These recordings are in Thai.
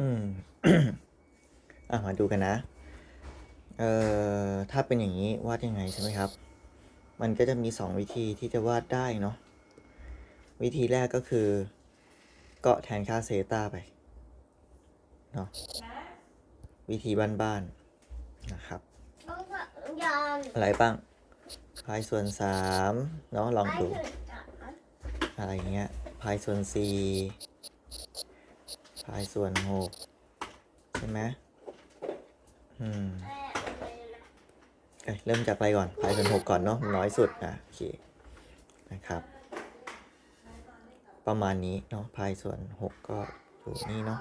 อืม อะมาดูกันนะ เอ่อ ถ้าเป็นอย่างนี้วาดยังไงใช่ไหมครับ มันก็จะมีสองวิธีที่จะวาดได้เนาะ วิธีแรกก็คือ เกาะแทนค่าเซตาไป เนาะ วิธีบ้านๆ นะครับต้องสัญญาณอะไรบ้างพายส่วนสามเนาะลองไปดูถึงสามอะไรเงี้ยพายส่วนสี่ พายส่วนหกใช่ไหมอืมเริ่มจากอะไรก่อนพายส่วนหกก่อนเนาะน้อยสุดนะโอเคนะครับ ประมาณนี้เนาะพายส่วนหกก็อยู่นี่เนาะ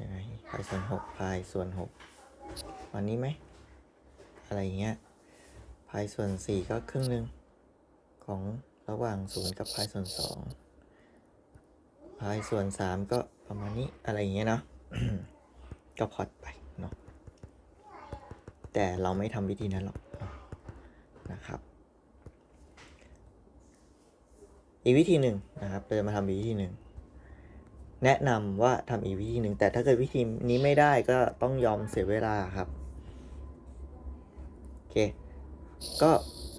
ยังไงพายส่วนหกพายส่วนหกวันนี้ไหมอะไรเงี้ยพายส่วนสี่ก็ครึ่งหนึ่งของระหว่างศูนย์กับพายส่วนสองายส่วนสามก็ประมาณนี้อะไรอย่างเงี้ยเนาะก็พอดไปเนาะแต่เราไม่ทำวิธีนั้นหรอกนะครับ อีกวิธีหนึ่งนะครับเราจะมาทำอีกวิธีหนึ่งแนะนำว่าทำอีกวิธีหนึ่งแต่ถ้าเกิดวิธีนี้ไม่ได้ก็ต้องยอมเสียเวลาครับโอเคก็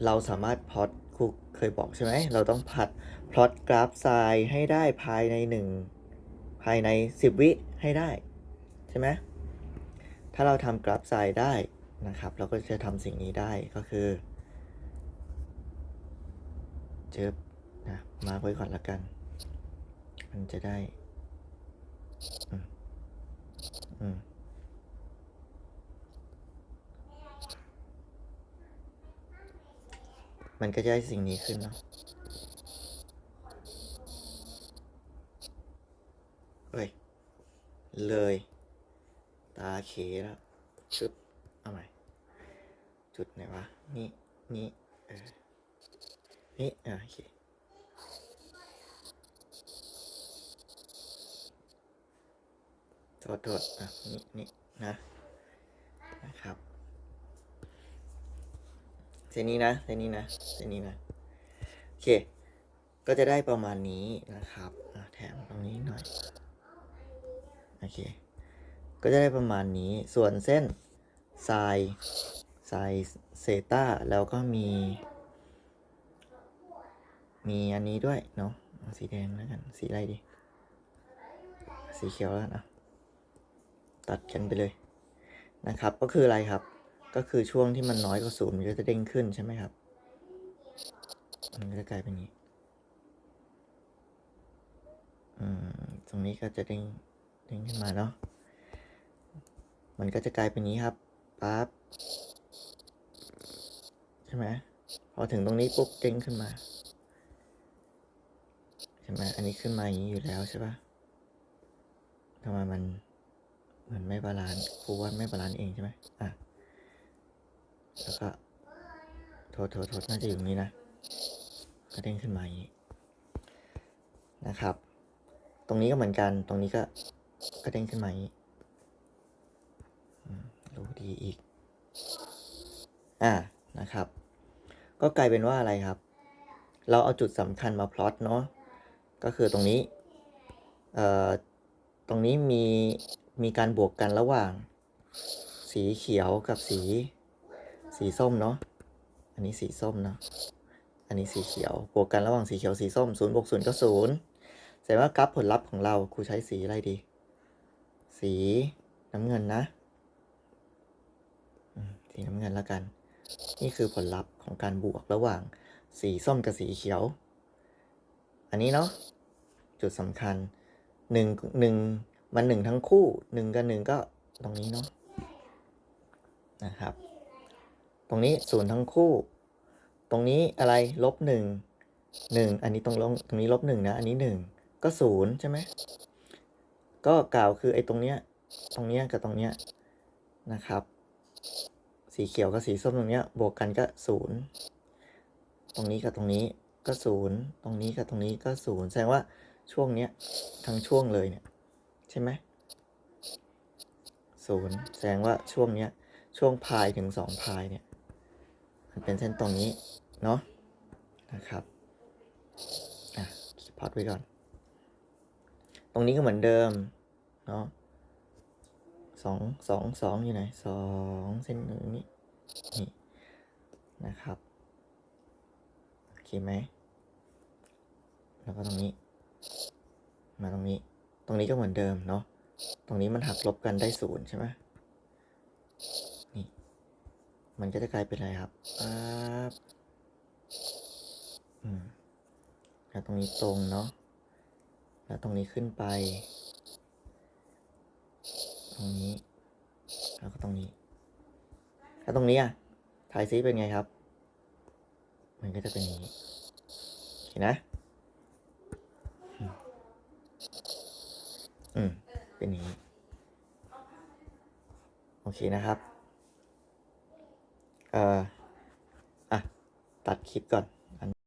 เราสามารถพอตครูเคยบอกใช่ไหมเราต้องพัด พลอตกราฟไซน์ให้ได้ภายในหนึ่งภายในสิบวิให้ได้ ใช่ไหมถ้าเราทำกราฟไซน์ได้นะครับ เราก็จะทำสิ่งนี้ได้ก็คือเจอนะมาไว้ก่อนละกัน มันจะได้อืมอืมมันก็จะได้สิ่งนี้ขึ้นเนาะเฮ้ย เลย ตาเขแล้วชึบเอาใหม่จุดไหนวะ นี่นี่เออนี่อะโอเคโทษโทษอะนี่นี่นะ นะครับเส้นนี้นะเส้นนี้นะเส้นนี้นะ โอเค ก็จะได้ประมาณนี้นะครับ แถมตรงนี้หน่อย โอเค ก็จะได้ประมาณนี้ ส่วนเส้นไซไซเซต้าแล้วก็มี มีอันนี้ด้วยเนาะสีแดงแล้วกัน สีอะไรดี สีเขียวแล้วกันอะตัดกันไปเลยนะครับ ก็คืออะไรครับ ก็คือช่วงที่มันน้อยกว่าศูนย์มันก็จะเด้งขึ้นใช่ไหมครับ มันก็จะกลายเป็นอย่างนี้ อืม ตรงนี้ก็จะเด้ง ด้งขึ้นมาเนาะมันก็จะกลายเป็นนี้ครับปั๊บใช่ไหมพอถึงตรงนี้ปุ๊บเด้งขึ้นมาใช่ไหมอันนี้ขึ้นมาอย่างนี้อยู่แล้วใช่ปะทำไมมันมันไม่บาลานซ์ครูว่าไม่บาลานซ์เองใช่ไหมอะแล้วก็โทษโทษโทษน่าจะอยู่นี้นะก็เด้งขึ้นมาอย่างนี้นะครับ ตรงนี้ก็เหมือนกันตรงนี้ก็ ก็เด้งขึ้นมาอย่างนี้อืมรู้ดีอีก อ่านะครับ ก็กลายเป็นว่าอะไรครับ เราเอาจุดสำคัญมาพลอตเนาะก็คือตรงนี้ เอ่อ ตรงนี้มีมีการบวกกันระหว่าง สีเขียวกับสี สีส้มเนาะ อันนี้สีส้มเนาะ อันนี้สีเขียว บวกกันระหว่างสีเขียวสีส้มศูนย์บวกศูนย์ก็ศูนย์แสดงว่ากราฟผลลัพธ์ของเราครูใช้สีอะไรดี สีน้ำเงินนะ สีน้ำเงินแล้วกัน นี่คือผลลัพธ์ของการบวกระหว่างสีส้มกับสีเขียว อันนี้เนาะจุดสำคัญหนึ่งหนึ่งมันหนึ่งทั้งคู่หนึ่งกับหนึ่งก็ตรงนี้เนาะนะครับ ตรงนี้ศูนย์ทั้งคู่ ตรงนี้อะไรลบหนึ่งหนึ่งอันนี้ตรงลงตรงนี้ลบหนึ่งนะ อันนี้หนึ่งก็ศูนย์ใช่ไหม ก็กล่าวคือไอ้ตรงเนี้ย ตรงเนี้ยกับตรงเนี้ยนะครับ สีเขียวกับสีส้มตรงเนี้ย บวกกันก็ศูนย์ตรงนี้กับตรงนี้ก็ศูนย์ตรงนี้กับตรงนี้ก็ศูนย์แสดงว่าช่วงเนี้ยทั้งช่วงเลยเนี่ย ใช่ไหมศูนย์แสดงว่าช่วงเนี้ย ช่วงพายถึงสองพายเนี่ย มันเป็นเส้นตรงนี้ เนาะนะครับ อะพอดไว้ก่อน รงนี้ก็เหมือนเดิมเนาะสองสองสองอยู่ไหนสองเส้นหนึ่งนี่นี่นะครับโอเคไหมแล้วก็ตรงนี้ มาตรงนี้ ตรงนี้ก็เหมือนเดิมเนาะตรงนี้มันหักลบกันได้ศูนย์ใช่ไหมนี่มันก็จะกลายเป็นอะไรครับปั๊บอืมแล้วตรงนี้ตรงเนาะ แล้วตรงนี้ขึ้นไป ตรงนี้ แล้วก็ตรงนี้ แล้วตรงนี้อะถ่ายซีเป็นไงครับ มันก็จะเป็นอย่างนี้โอเคนะอืมอืม เป็นอย่างนี้ โอเคนะครับ เอ่อ อะ ตัดคลิปก่อน